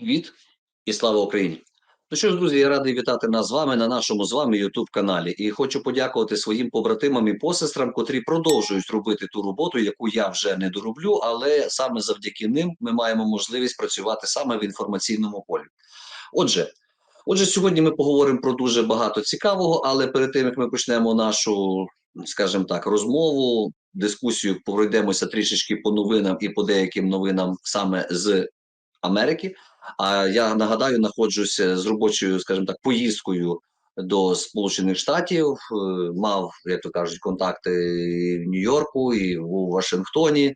Привіт і слава Україні! Ну що ж, друзі, я радий вітати нас з вами на нашому з вами youtube каналі. І хочу подякувати своїм побратимам і посестрам, котрі продовжують робити ту роботу, яку я вже не дороблю, але саме завдяки ним ми маємо можливість працювати саме в інформаційному полі. Отже, отже, сьогодні ми поговоримо про дуже багато цікавого, але перед тим як ми почнемо нашу, скажімо так, розмову, дискусію, пройдемося трішечки по новинам і по деяким новинам саме з Америки. А я нагадаю, знаходжуся з робочою, скажімо так, поїздкою до Сполучених Штатів. Е, Мав, як то кажуть, контакти і в Нью-Йорку, і у Вашингтоні.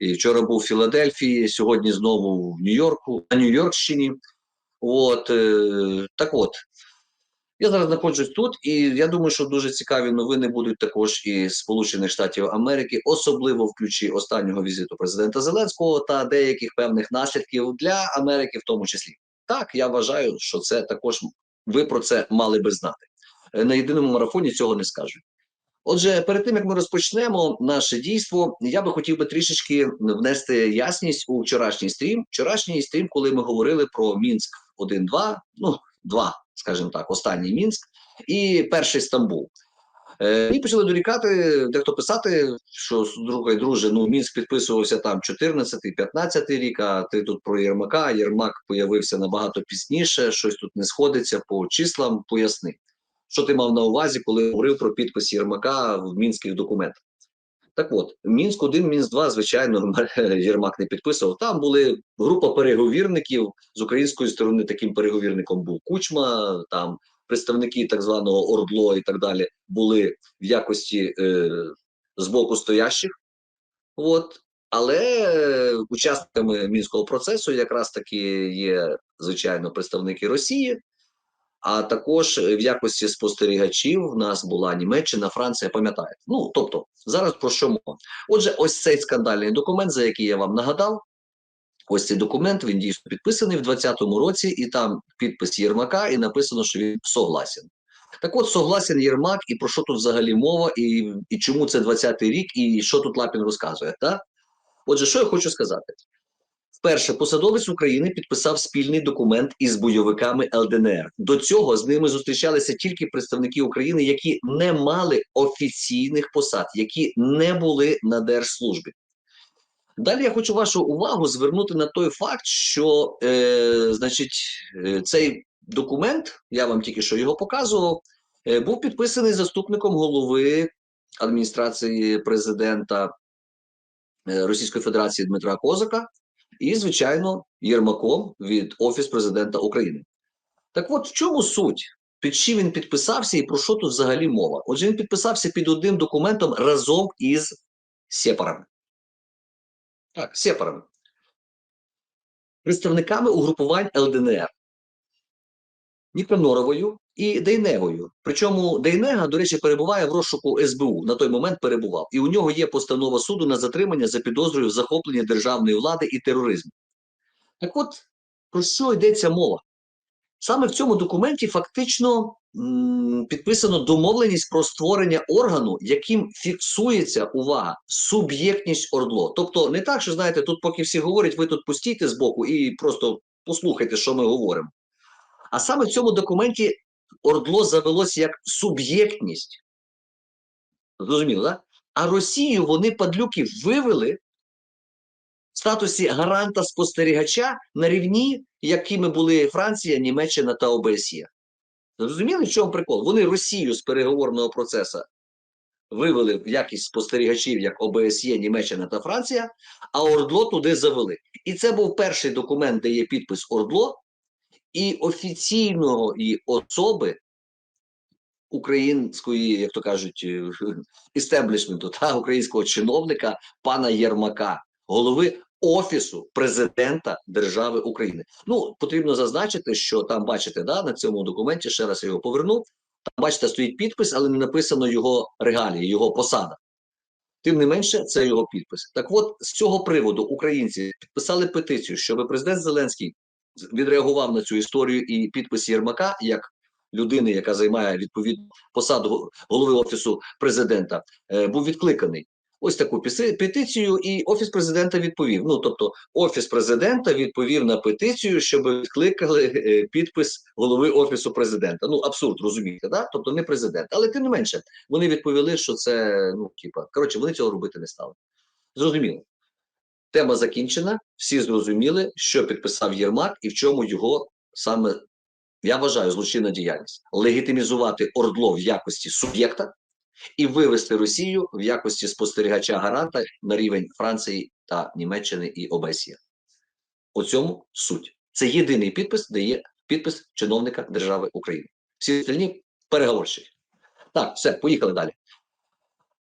І вчора був в Філадельфії. Сьогодні знову в Нью-Йорку, на Нью-Йоркщині. От е, так, от я зараз знаходжусь тут, і я думаю, що дуже цікаві новини будуть також і Сполучених Штатів Америки, особливо в ключі останнього візиту президента Зеленського та деяких певних наслідків для Америки, в тому числі. Так, я вважаю, що це також ви про це мали би знати. Е, На єдиному марафоні цього не скажу. Отже, перед тим як ми розпочнемо наше дійство, я би хотів би трішечки внести ясність у вчорашній стрім. Вчорашній стрім, коли ми говорили про Мінськ 1-2, ну 2, скажімо так, останній Мінськ і перший Стамбул. Е, І почали дорікати, дехто писати, що друга друже, ну Мінськ підписувався там 14-15 рік, а ти тут про Єрмака. Єрмак появився набагато пізніше, щось тут не сходиться по числам, поясни. Що ти мав на увазі, коли говорив про підпис Єрмака в мінських документах? Так от, Мінськ 1 Мінськ 2 звичайно, Єрмак не підписував. Там були група переговірників з української сторони. Таким переговірником був Кучма, там представники так званого Ордло і так далі були в якості е, з боку стоящих. От. Але учасниками мінського процесу якраз таки є, звичайно, представники Росії. А також в якості спостерігачів в нас була Німеччина, Франція, пам'ятаєте. Ну тобто, зараз про що мова? Отже, ось цей скандальний документ, за який я вам нагадав. Ось цей документ він дійсно підписаний в 2020 році, і там підпис Єрмака, і написано, що він согласен. Так от, согласен Єрмак, і про що тут взагалі мова, і і чому це 20-й рік, і що тут Лапін розказує. Так? Отже, що я хочу сказати? Вперше посадовець України підписав спільний документ із бойовиками ЛДНР. До цього з ними зустрічалися тільки представники України, які не мали офіційних посад, які не були на держслужбі. Далі я хочу вашу увагу звернути на той факт, що е, значить, е, цей документ, я вам тільки що його показував, е, був підписаний заступником голови адміністрації президента е, Російської Федерації Дмитра Козака і, звичайно, Єрмаком від Офіс президента України. Так от в чому суть? Під чим він підписався і про що тут взагалі мова? Отже, він підписався під одним документом разом із сепарами. Так, сепарами. Представниками угрупувань ЛДНР. Ніконоровою і Дейнегою. Причому Дейнега, до речі, перебуває в розшуку СБУ. На той момент перебував. І у нього є постанова суду на затримання за підозрою в захопленні державної влади і тероризму. Так от, про що йдеться мова? Саме в цьому документі фактично м підписано домовленість про створення органу, яким фіксується увага, суб'єктність ордло. Тобто, не так, що знаєте, тут, поки всі говорять, ви тут постійте збоку і просто послухайте, що ми говоримо. А саме в цьому документі ордло завелося як суб'єктність. Зрозуміло, так? А Росію вони падлюки вивели в статусі гаранта спостерігача на рівні, якими були Франція, Німеччина та ОБСЄ. Зрозуміли, в чому прикол? Вони Росію з переговорного процесу вивели в якість спостерігачів, як ОБСЄ, Німеччина та Франція, а Ордло туди завели. І це був перший документ, де є підпис Ордло і офіційного і особи української, як то кажуть, істеблішменту та українського чиновника пана Єрмака, голови Офісу президента держави України. Ну потрібно зазначити, що там бачите, да, на цьому документі ще раз я його повернув. Там бачите, стоїть підпис, але не написано його регалії, його посада. Тим не менше, це його підпис. Так, от з цього приводу українці підписали петицію, щоб президент Зеленський відреагував на цю історію і підпис Єрмака як людини, яка займає відповідну посаду голови офісу президента, е, був відкликаний. ось таку петицію, і офіс президента відповів. Ну тобто, офіс президента відповів на петицію, щоб відкликали е, підпис голови офісу президента. Ну абсурд, розумієте, да? Тобто не президент, але тим не менше, вони відповіли, що це ну типа коротше, вони цього робити не стали. Зрозуміло. Тема закінчена. Всі зрозуміли, що підписав Єрмак і в чому його саме я вважаю злочинна діяльність легітимізувати Ордло в якості суб'єкта і вивести Росію в якості спостерігача гаранта на рівень Франції та Німеччини і ОБСЄ. У цьому суть. Це єдиний підпис, де є підпис чиновника держави України. Всі остальні переговорщики. Так, все, поїхали далі.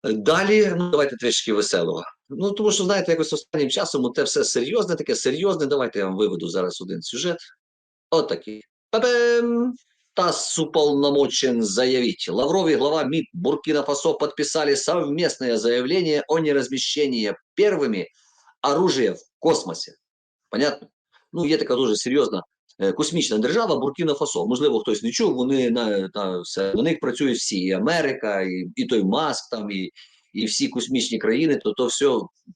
Далі, ну давайте трішки веселого. Ну тому що знаєте, якось останнім часом те все серйозне, таке серйозне. Давайте я вам виведу зараз один сюжет. Отакий. Па-бам! ТАСС уполномочен заявить. Лавров и глава МИД Буркина-Фасо подписали совместное заявление о неразмещении первыми оружия в космосі. Понятно? Ну, є така дуже серйозна е, космічна держава Буркіна-Фасо. Можливо, хтось не чув, вони на, на, все, на них працюють всі, і Америка, і, і той Маск, там, і, і всі космічні країни, то то все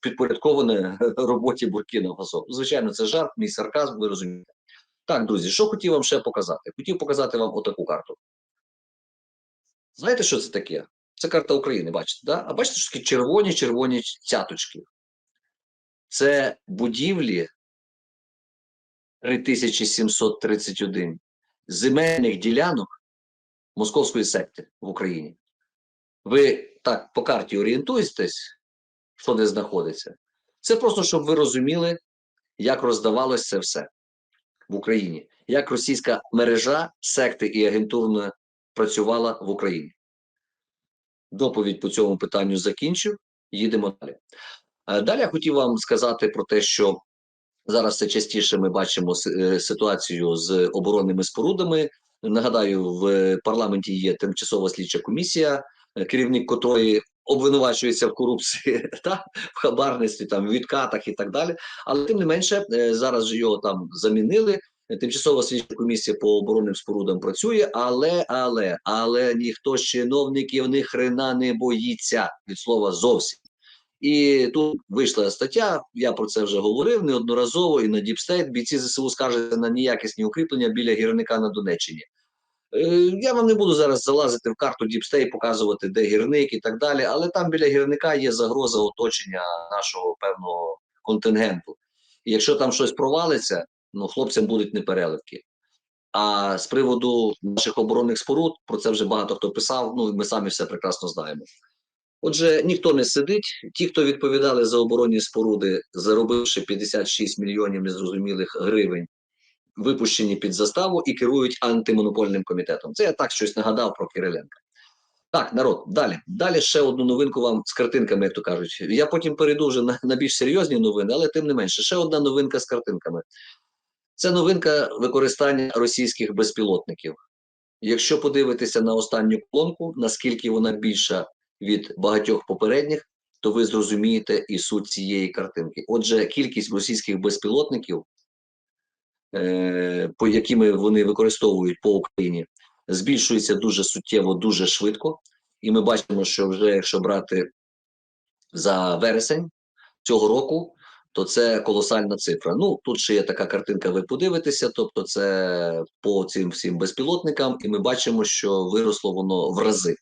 підпорядковане роботі Буркіна-Фасо. Звичайно, це жарт, мій сарказм, ви розумієте. Так, друзі, що хотів вам ще показати? Хотів показати вам отаку карту. Знаєте, що це таке? Це карта України, бачите, да? А бачите, що такі червоні-червоні цяточки. Це будівлі 3731 земельних ділянок Московської секти в Україні. Ви так по карті орієнтуєтесь, що де знаходиться. Це просто, щоб ви розуміли, як роздавалось це все в Україні, як російська мережа секти і агентурно працювала в Україні. Доповідь по цьому питанню закінчу. Їдемо далі. Е, Далі я хотів вам сказати про те, що зараз все частіше ми бачимо е, ситуацію з оборонними спорудами. Нагадаю, в парламенті є тимчасова слідча комісія, е, керівник котрої обвинувачується в корупції та в хабарництві, там в відкатах і так далі. Але тим не менше, е, зараз же його там замінили. Тимчасова слідча комісія по оборонним спорудам працює, але, але, але ніхто з чиновників ні хрена не боїться від слова зовсім. І тут вийшла стаття. Я про це вже говорив неодноразово. І на Діпстейт бійці ЗСУ скаржаться на неякісні укріплення біля гірника на Донеччині. Е, Я вам не буду зараз залазити в карту Діпстей, показувати, де гірник і так далі. Але там біля гірника є загроза оточення нашого певного контингенту. І якщо там щось провалиться, ну хлопцям будуть непереливки. А з приводу наших оборонних споруд про це вже багато хто писав. Ну ми самі все прекрасно знаємо. Отже, ніхто не сидить. Ті, хто відповідали за оборонні споруди, заробивши 56 мільйонів незрозумілих гривень, випущені під заставу і керують антимонопольним комітетом. Це я так щось нагадав про Кириленка. Так, народ, далі. Далі ще одну новинку вам з картинками, як то кажуть. Я потім перейду вже на, на більш серйозні новини, але тим не менше, ще одна новинка з картинками. Це новинка використання російських безпілотників. Якщо подивитися на останню колонку, наскільки вона більша від багатьох попередніх, то ви зрозумієте і суть цієї картинки. Отже, кількість російських безпілотників, е, по якими вони використовують по Україні, збільшується дуже суттєво, дуже швидко. І ми бачимо, що вже якщо брати за вересень цього року, то це колосальна цифра. Ну тут ще є така картинка. Ви подивитеся, тобто це по цим всім безпілотникам, і ми бачимо, що виросло воно в рази.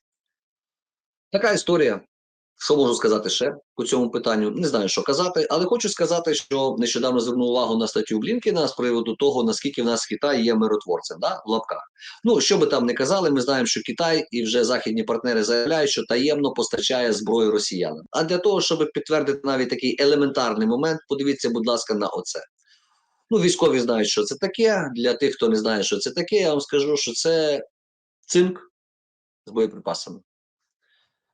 Така історія. Що можу сказати ще по цьому питанню? Не знаю, що казати, але хочу сказати, що нещодавно звернув увагу на статтю Блінкіна з приводу того, наскільки в нас Китай є миротворцем, да, в лапках. Ну що би там не казали, ми знаємо, що Китай і вже західні партнери заявляють, що таємно постачає зброю росіянам. А для того, щоб підтвердити навіть такий елементарний момент, подивіться, будь ласка, на оце. Ну, військові знають, що це таке. Для тих, хто не знає, що це таке, я вам скажу, що це цинк з боєприпасами.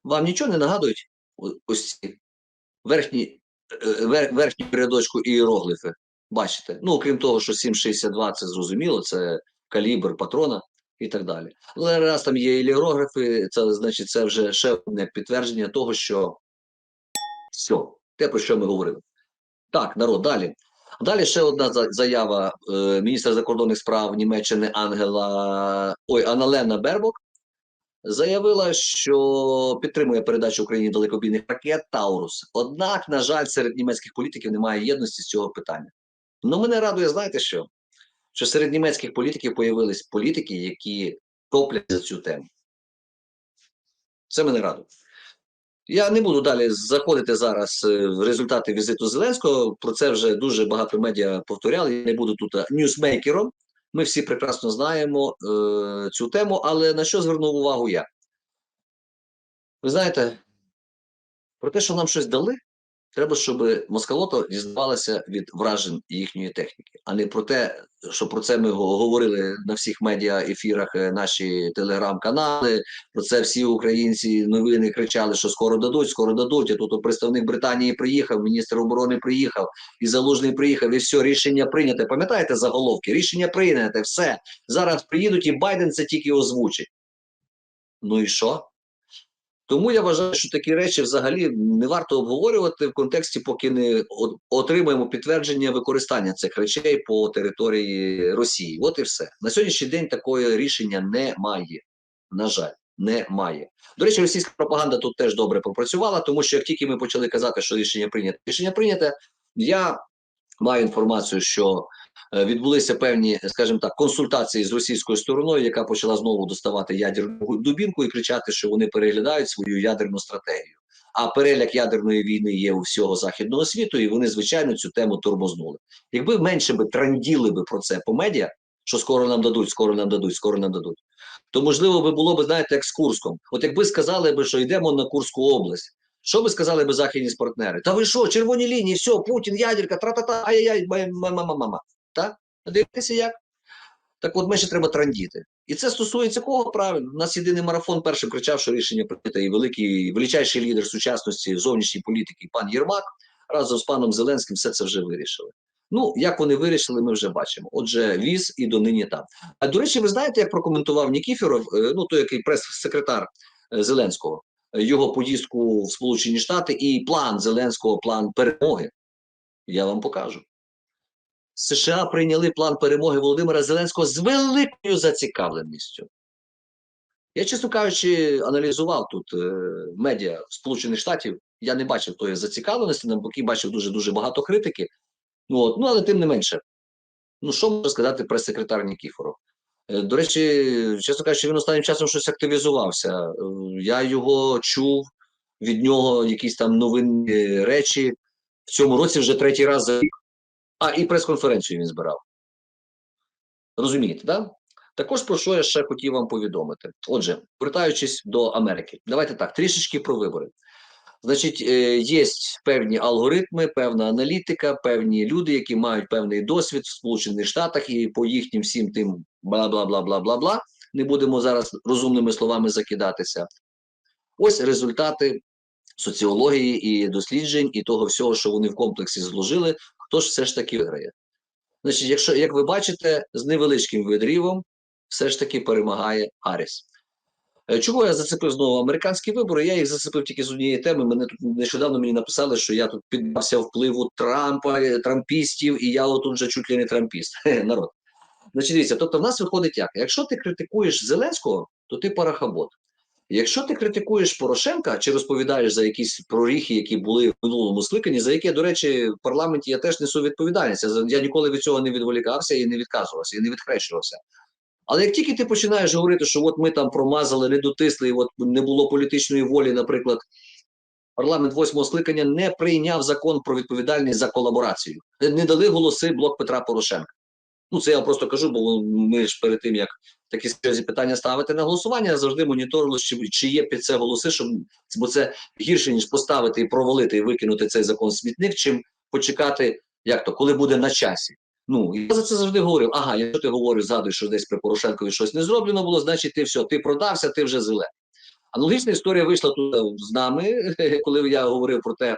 Вам нічого не нагадують ось ці верхні, е, вер- верхню рядочку іерогліфи? Бачите? Ну, окрім того, що 7,62 це зрозуміло, це калібр патрона і так далі. Але раз там є іерогліфи, це значить це вже ще одне підтвердження того, що все, те, про що ми говорили. Так, народ, далі. Далі ще одна заява е, міністра закордонних справ Німеччини Ангела ой, Аналена Бербок заявила, що підтримує передачу Україні далекобійних ракет Таурус. Однак, на жаль, серед німецьких політиків немає єдності з цього питання. Ну, мене радує, знаєте що? Що серед німецьких політиків появились політики, які топлять за цю тему. Це мене радує. Я не буду далі заходити зараз е, в результати візиту Зеленського. Про це вже дуже багато медіа повторяли. Я не буду тут е, ньюсмейкером. Ми всі прекрасно знаємо е, цю тему, але на що звернув увагу я? Ви знаєте, про те, що нам щось дали, треба, щоб москалото дізнавалося від вражень їхньої техніки, а не про те, що про це ми говорили на всіх медіа ефірах, е, наші телеграм-канали. Про це всі українці новини кричали, що скоро дадуть, скоро дадуть. А тут представник Британії приїхав, міністр оборони приїхав, і залужний приїхав, і все, рішення прийняте. Пам'ятаєте заголовки? Рішення прийняте, все. Зараз приїдуть, і Байден це тільки озвучить. Ну і що? Тому я вважаю, що такі речі взагалі не варто обговорювати в контексті, поки не отримаємо підтвердження використання цих речей по території Росії. От і все. На сьогоднішній день такого рішення немає. На жаль, немає. До речі, російська пропаганда тут теж добре попрацювала, тому що як тільки ми почали казати, що рішення прийнято, рішення прийняте, я маю інформацію, що е, відбулися певні, скажімо так, консультації з російською стороною, яка почала знову доставати ядерну дубінку і кричати, що вони переглядають свою ядерну стратегію. А переляк ядерної війни є у всього західного світу, і вони звичайно цю тему тормознули. Якби менше би транділи би про це по медіа, що скоро нам дадуть, скоро нам дадуть, скоро нам дадуть, то можливо би було б, знаєте, як з Курском. От якби сказали би, що йдемо на Курську область. Що би сказали би західні партнери? Та ви що, червоні лінії, все, Путін, ядерка, тра-та-та, ай-яй-яй, мама-мама. Так? Дивитися як? Так от менше треба трандіти. І це стосується кого правильно? У нас єдиний марафон першим кричав, що рішення прийнято, і великий, величайший лідер сучасності зовнішньої політики, пан Єрмак, разом з паном Зеленським все це вже вирішили. Ну, як вони вирішили, ми вже бачимо. Отже, віз і донині там. А до речі, ви знаєте, як прокоментував Нікіферов, е, ну той, який прес-секретар е, Зеленського, його поїздку в Сполучені Штати і план Зеленського, план перемоги. Я вам покажу. США прийняли план перемоги Володимира Зеленського з великою зацікавленістю. Я, чесно кажучи, аналізував тут е, медіа Сполучених Штатів. Я не бачив тої зацікавленості, навпаки, бачив дуже дуже багато критики. Ну, от, ну але тим не менше. Ну, що може сказати прес-секретар Нікіфоров? Е, До речі, чесно кажучи, він останнім часом щось активізувався. Е, Я його чув від нього якісь там новинні речі. В цьому році вже третій раз за рік. А, і прес-конференцію він збирав. Розумієте, да? Також про що я ще хотів вам повідомити. Отже, повертаючись до Америки, давайте так, трішечки про вибори. Значить, е, є певні алгоритми, певна аналітика, певні люди, які мають певний досвід в Сполучених Штатах, і по їхнім всім тим бла бла бла бла бла бла. Не будемо зараз розумними словами закидатися. Ось результати соціології і досліджень, і того всього, що вони в комплексі зложили, хто ж все ж таки виграє. Значить, якщо, як ви бачите, з невеличким відрівом все ж таки перемагає Гарріс. Е, Чого я зацепив знову американські вибори? Я їх зацепив тільки з однієї теми. Мене тут нещодавно мені написали, що я тут піддався впливу Трампа, е, трампістів, і я отут вже чуть ли не трампіст. Народ. Значить, дивіться, тобто в нас виходить як? Якщо ти критикуєш Зеленського, то ти парахабот. Якщо ти критикуєш Порошенка чи розповідаєш за якісь проріхи, які були в минулому скликанні, за які, до речі, в парламенті я теж несу відповідальність. Я ніколи від цього не відволікався і не відказувався, і не відхрещувався. Але як тільки ти починаєш говорити, що от ми там промазали, не дотисли, і от не було політичної волі, наприклад, парламент восьмого скликання не прийняв закон про відповідальність за колаборацію, не дали голоси блок Петра Порошенка. Ну, це я просто кажу, бо ми ж перед тим, як такі серйозні питання ставити на голосування, завжди моніторили, чи, чи є під це голоси, щоб, бо це гірше, ніж поставити і провалити, і викинути цей закон в смітник, чим почекати, як то, коли буде на часі. Ну, я за це завжди говорив. Ага, якщо ти говориш, згадуєш, що десь при Порошенкові щось не зроблено було, значить ти все, ти продався, ти вже зелений. Аналогічна історія вийшла тут е, з нами, коли я говорив про те,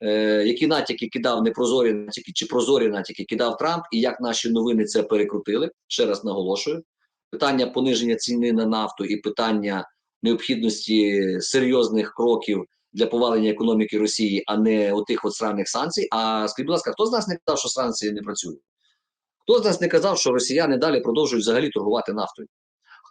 е, які натяки кидав непрозорі натяки чи прозорі натяки кидав Трамп, і як наші новини це перекрутили. Ще раз наголошую: питання пониження ціни на нафту і питання необхідності серйозних кроків для повалення економіки Росії, а не отих от сраних санкцій. А скажіть, будь ласка, хто з нас не казав, що санкції не працюють? Хто з нас не казав, що росіяни далі продовжують взагалі торгувати нафтою?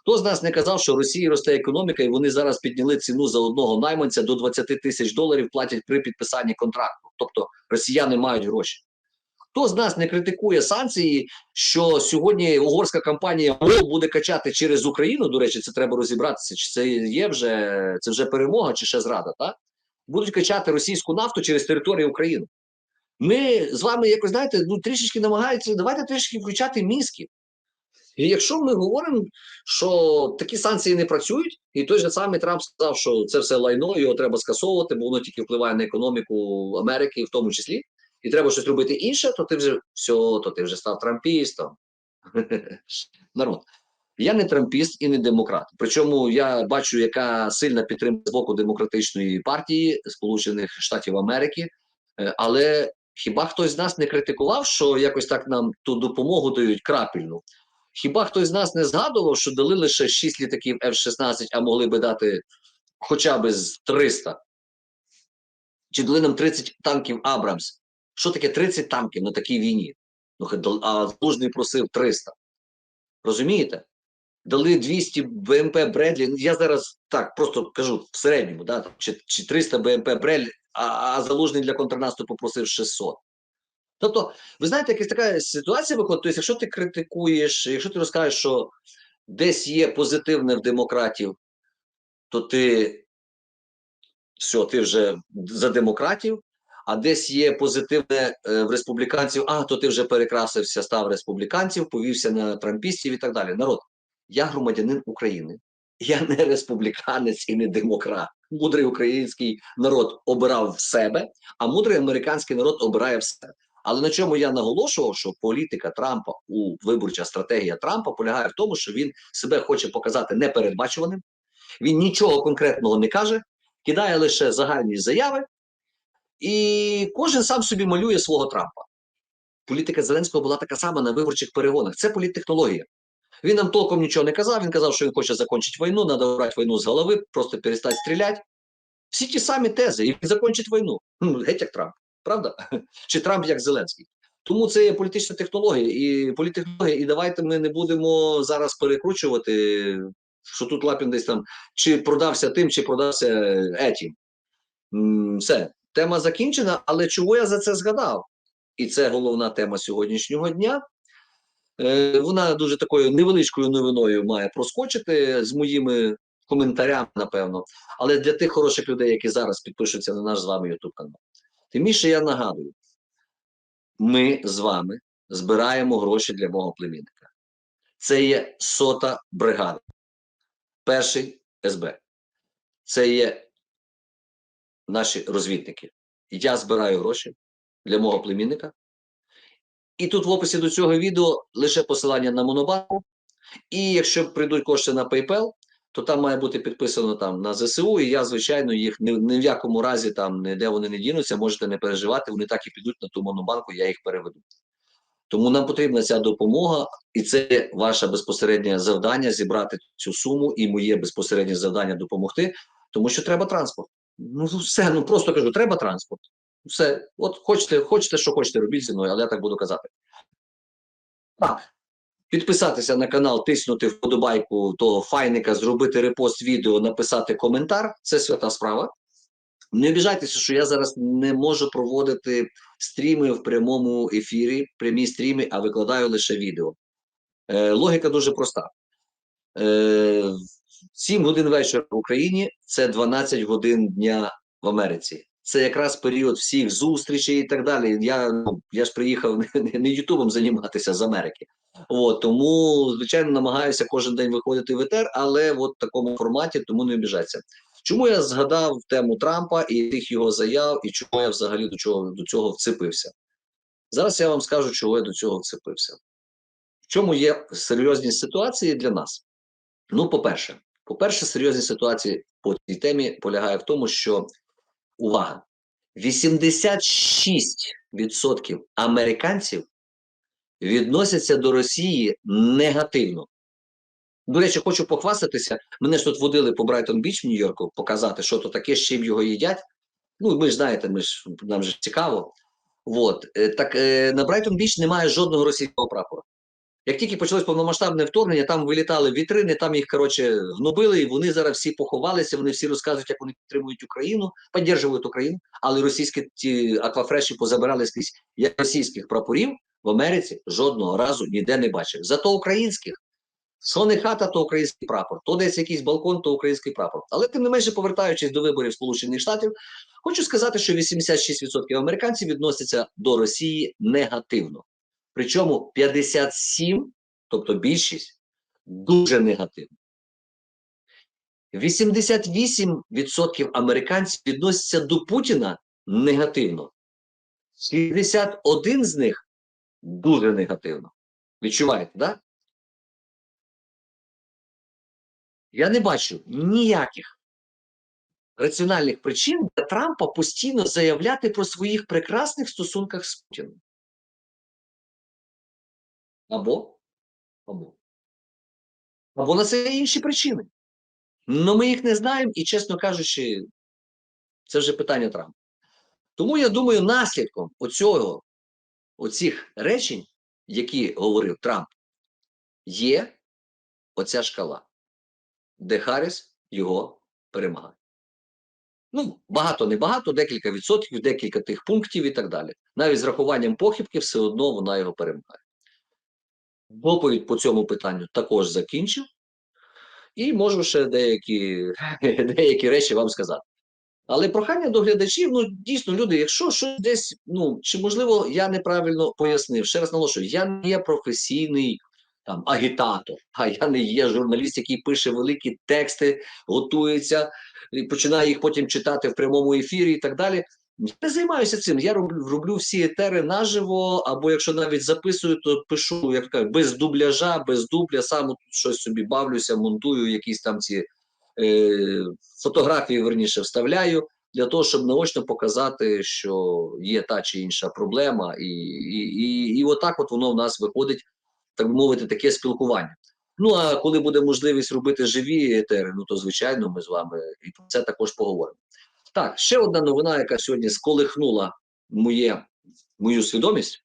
Хто з нас не казав, що в Росії росте економіка, і вони зараз підняли ціну за одного найманця до 20 тисяч доларів платять при підписанні контракту. Тобто росіяни мають гроші. Хто з нас не критикує санкції, що сьогодні угорська компанія МОЛ буде качати через Україну? До речі, це треба розібратися. Чи це є вже це вже перемога, чи ще зрада? Так? Будуть качати російську нафту через територію України. Ми з вами якось знаєте, ну трішечки намагаються, давайте трішки включати мізки. І якщо ми говоримо, що такі санкції не працюють, і той же самий Трамп сказав, що це все лайно, його треба скасовувати, бо воно тільки впливає на економіку Америки, в тому числі, і треба щось робити інше, то ти вже все, то ти вже став трампістом. Народ. Я не трампіст і не демократ. Причому я бачу, яка сильна підтримка з боку демократичної партії Сполучених Штатів Америки, Е, але хіба хтось з нас не критикував, що якось так нам ту допомогу дають крапельну? Хіба хтось з нас не згадував, що дали лише 6 літаків F-16, а могли би дати хоча б з 300? Чи дали нам 30 танків Абрамс? Що таке 30 танків на такій війні? Ну, а Залужний просив 300. Розумієте? Дали 200 БМП Бредлі. Я зараз так просто кажу в середньому, да, чи, чи 300 БМП Бредлі, а, а Залужний для контрнаступу просив 600. Тобто, ви знаєте, якась така ситуація виходить. Тобто, якщо ти критикуєш, якщо ти розкажеш, що десь є позитивне в демократів, то ти все, ти вже за демократів, а десь є позитивне е, в республіканців, а то ти вже перекрасився, став республіканців, повівся на трампістів і так далі. Народ, я громадянин України, я не республіканець і не демократ. Мудрий український народ обирав в себе, а мудрий американський народ обирає в себе. Але на чому я наголошував, що політика Трампа у виборча стратегія Трампа полягає в тому, що він себе хоче показати непередбачуваним, він нічого конкретного не каже, кидає лише загальні заяви, і кожен сам собі малює свого Трампа. Політика Зеленського була така сама на виборчих перегонах. Це політтехнологія. Він нам толком нічого не казав. Він казав, що він хоче закінчити війну, треба брати війну з голови, просто перестати стріляти. Всі ті самі тези, і він закінчить війну. Ну, геть як Трамп, правда? Чи Трамп як Зеленський. Тому це є політична технологія і політтехнологія. І давайте ми не будемо зараз перекручувати, що тут Лапін десь там чи продався тим, чи продався етім. Все, тема закінчена, але чого я за це згадав? І це головна тема сьогоднішнього дня. Е, Вона дуже такою невеличкою новиною має проскочити з моїми коментарями, напевно. Але для тих хороших людей, які зараз підпишуться на наш з вами YouTube канал. Тим більше я нагадую, ми з вами збираємо гроші для мого племінника. Це є сота бригада, перший СБ. Це є наші розвідники. Я збираю гроші для мого племінника. І тут в описі до цього відео лише посилання на Монобанку. І якщо прийдуть кошти на PayPal, то там має бути підписано там на ЗСУ. І я, звичайно, їх ні, ні в якому разі там ніде вони не дінуться, можете не переживати, вони так і підуть на ту монобанку, я їх переведу. Тому нам потрібна ця допомога, і це ваше безпосереднє завдання зібрати цю суму, і моє безпосереднє завдання допомогти, тому що треба транспорт. Ну все, ну просто кажу, треба транспорт. Все, от хочете, хочете, що хочете, робіть зі мною, але я так буду казати. Так. Підписатися на канал, тиснути вподобайку того файника, зробити репост відео, написати коментар це свята справа. Не обіжайтеся, що я зараз не можу проводити стріми в прямому ефірі, прямі стріми, а викладаю лише відео. Е, логіка дуже проста. Е, 7 годин вечора в Україні це 12 годин дня в Америці. Це якраз період всіх зустрічей і так далі. Я, ну, я ж приїхав не, Ютубом займатися з Америки. От, тому, звичайно, намагаюся кожен день виходити в етер, але от в такому форматі, тому не обіжайся. Чому я згадав тему Трампа і тих його заяв, і чому я взагалі до чого до цього вцепився? Зараз я вам скажу, чого я до цього вцепився. В чому є серйозні ситуації для нас? Ну, по-перше, по-перше, серйозні ситуації по цій темі полягає в тому, що увага, 86% американців відносяться до Росії негативно. До речі, хочу похвастатися. Мене ж тут водили по Брайтон Біч в Нью-Йорку, показати, що то таке, з чим його їдять. Ну, ви ж знаєте, ми ж нам же цікаво. От. Е, Так е, на Брайтон Біч немає жодного російського прапора. Як тільки почалось повномасштабне вторгнення, там вилітали вітрини, там їх коротше гнобили, і вони зараз всі поховалися. Вони всі розказують, як вони підтримують Україну, підтримують Україну, але російські ті аквафреші позабирали скрізь. Я російських прапорів в Америці жодного разу ніде не бачив. Зато українських. Що не хата, то український прапор, то десь якийсь балкон, то український прапор. Але тим не менше, повертаючись до виборів Сполучених Штатів, хочу сказати, що 86% американців відносяться до Росії негативно. Причому 57, тобто більшість, дуже негативно. 88% американців відносяться до Путіна негативно. 61 з них дуже негативно. Відчуваєте, так? Да? Я не бачу ніяких раціональних причин для Трампа постійно заявляти про своїх прекрасних стосунках з Путіним. Або, або. Або на це є інші причини. Ну ми їх не знаємо, і, чесно кажучи, це вже питання Трампа. Тому я думаю, наслідком оцього, оцих речень, які говорив Трамп, є оця шкала, де Харріс його перемагає. Ну, багато, не багато, декілька відсотків, декілька тих пунктів і так далі. Навіть з рахуванням похибки, все одно вона його перемагає. Доповідь по цьому питанню також закінчив, і можу ще деякі, деякі речі вам сказати. Але прохання до глядачів, ну дійсно, люди, якщо щось десь, ну чи можливо я неправильно пояснив, ще раз наголошую, я не є професійний там агітатор, а я не є журналіст, який пише великі тексти, готується і починає їх потім читати в прямому ефірі і так далі. Я не займаюся цим. Я роблю, роблю всі етери наживо, або якщо навіть записую, то пишу як кажуть, без дубляжа, без дубля, сам тут щось собі бавлюся, монтую якісь там ці е, фотографії, верніше вставляю, для того, щоб наочно показати, що є та чи інша проблема, і, і, і, і отак от воно в нас виходить, так би мовити, таке спілкування. Ну а коли буде можливість робити живі етери, ну то звичайно, ми з вами і про це також поговоримо. Так, ще одна новина, яка сьогодні сколихнула моє, мою свідомість.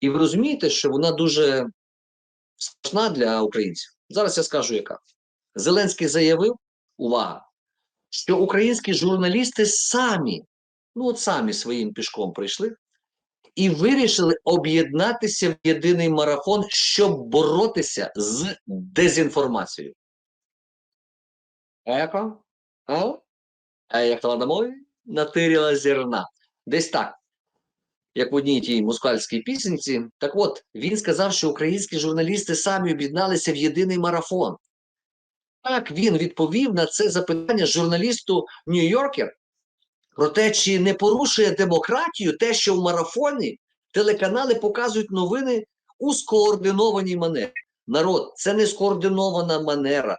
І ви розумієте, що вона дуже страшна для українців. Зараз я скажу, яка. Зеленський заявив, увага, що українські журналісти самі, ну от самі своїм пішком прийшли і вирішили об'єднатися в єдиний марафон, щоб боротися з дезінформацією. Еко? А? Як на мові? Натирила зерна. Десь так. Як в одній тій москальській пісенці. Так от, він сказав, що українські журналісти самі об'єдналися в єдиний марафон. Так він відповів на це запитання журналісту Нью-Йоркер про те, чи не порушує демократію те, що в марафоні телеканали показують новини у скоординованій манері. Народ, це не скоординована манера.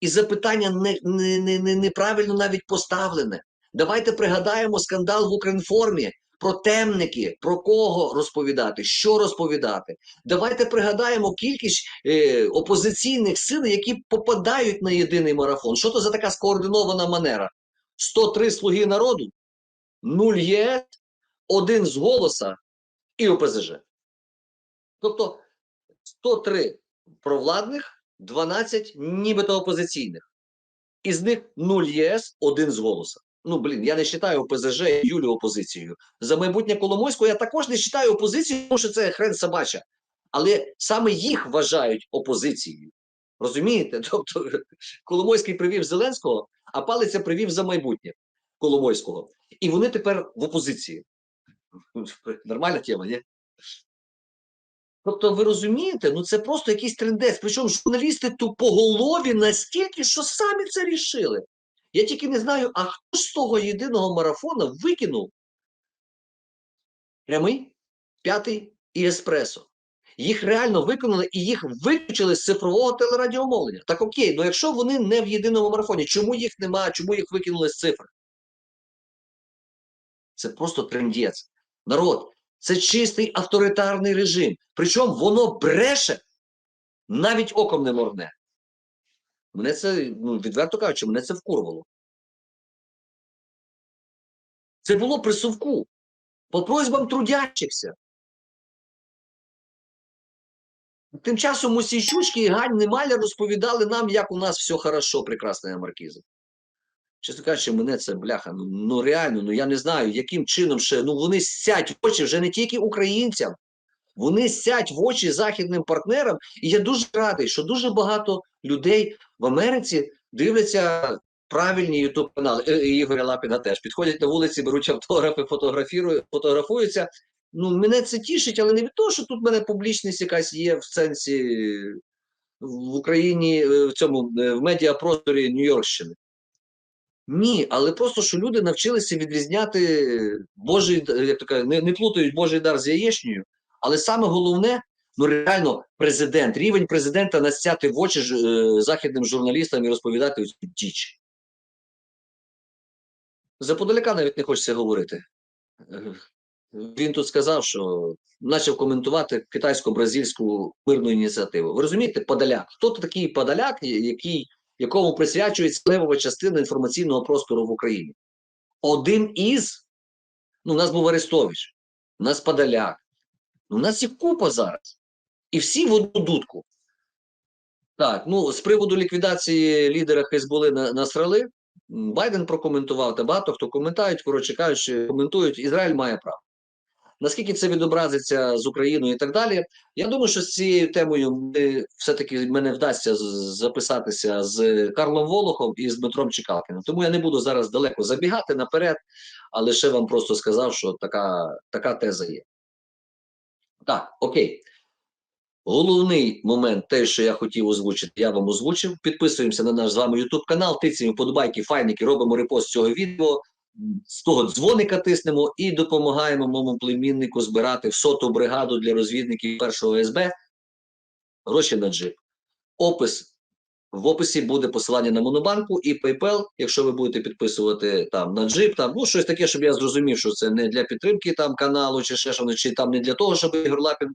І запитання не, не, не, не, неправильно навіть поставлене. Давайте пригадаємо скандал в Укрінформі про темники, про кого розповідати, що розповідати. Давайте пригадаємо кількість е, опозиційних сил, які попадають на єдиний марафон. Що то за така скоординована манера? 103 слуги народу, 0 ЄС, один з голоса і ОПЗЖ. Тобто 103 провладних. 12 нібито опозиційних. Із них 0 ЄС, один з голоса. Ну, блін, я не вважаю ОПЗЖ і Юлю опозицією. За майбутнє Коломойського я також не вважаю опозицією, тому що це хрен собача. Але саме їх вважають опозицією. Розумієте? Тобто Коломойський привів Зеленського, а палиця привів за майбутнє Коломойського. І вони тепер в опозиції. Нормальна тема, ні? Тобто, ви розумієте, ну це просто якийсь трендець. Причому журналісти тупоголові настільки, що самі це рішили. Я тільки не знаю, а хто з того єдиного марафона викинув прямий, п'ятий і еспресо. Їх реально виконали і їх виключили з цифрового телерадіомовлення. Так окей, ну якщо вони не в єдиному марафоні, чому їх немає, чому їх викинули з цифр? Це просто трендець. Народ, це чистий авторитарний режим. Причому воно бреше, навіть оком не моргне. Мене це, ну, відверто кажучи, мене це вкурвало. Це було при совку. По просьбам трудящихся. Тим часом усі щучки і Гань Немаля розповідали нам, як у нас все хорошо, прекрасна маркіза. Чесно кажучи, мене це бляха. Ну, ну реально, ну я не знаю, яким чином ще. Ну вони сять в очі вже не тільки українцям, вони сять в очі західним партнерам. І я дуже радий, що дуже багато людей в Америці дивляться правильні ютуб канали. Е, Ігоря Лапіна теж підходять на вулиці, беруть автографи, фотографуються. Ну, мене це тішить, але не від того, що тут в мене публічність якась є в сенсі в Україні, е, в цьому е, в медіапросторі Нью-Йоркщини. Ні, але просто що люди навчилися відрізняти Божий, як кажуть, не, не плутають Божий дар з яєчнею. Але саме головне, ну реально, президент, рівень президента настяти в очі ж, е, західним журналістам і розповідати цю діч. За Подоляка навіть не хочеться говорити. Він тут сказав, що почав коментувати китайсько-бразильську мирну ініціативу. Ви розумієте, Подоляк? Хто такий Подоляк, який, якому присвячується левова частина інформаційного простору в Україні? Один із, ну, у нас був Арестович, у нас Подоляк, ну, у нас їх купа зараз. І всі в одну дудку. Так, ну з приводу ліквідації лідера Хезболи на, насрали, Байден прокоментував, та багато хто коментують, коротше кажучи, коментують, Ізраїль має право. Наскільки це відобразиться з Україною і так далі, я думаю, що з цією темою ми все-таки мене вдасться записатися з Карлом Волохом і з Дмитром Чекалкиним. Тому я не буду зараз далеко забігати наперед, а лише вам просто сказав, що така, така теза є. Так, окей. Головний момент, те, що я хотів озвучити, я вам озвучив. Підписуємося на наш з вами YouTube канал, тицяємо вподобайки, файники, робимо репост цього відео, з того дзвоника тиснемо і допомагаємо моєму племіннику збирати в соту бригаду для розвідників першого СБ гроші на джип. Опис. В описі буде посилання на Монобанку і PayPal, якщо ви будете підписувати там на джип, там ну щось таке, щоб я зрозумів, що це не для підтримки там каналу, чи ще щось, чи там не для того, щоб Ігор Лапін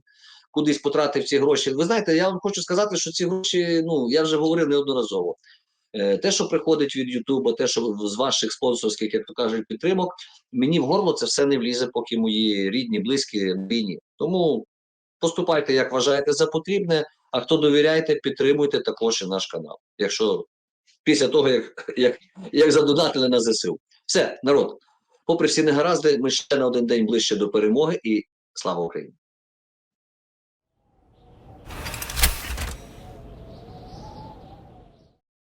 кудись потратив ці гроші. Ви знаєте, я вам хочу сказати, що ці гроші, ну я вже говорив неодноразово. Е, Те, що приходить від Ютуба, те, що з ваших спонсорських, як то кажуть, підтримок, мені в горло це все не влізе, поки мої рідні, близькі війні. Тому поступайте, як вважаєте за потрібне. А хто довіряєте, підтримуйте також і наш канал. Якщо після того, як, як, як задонатили на ЗСУ. Все, народ, попри всі негаразди, ми ще на один день ближче до перемоги і слава Україні!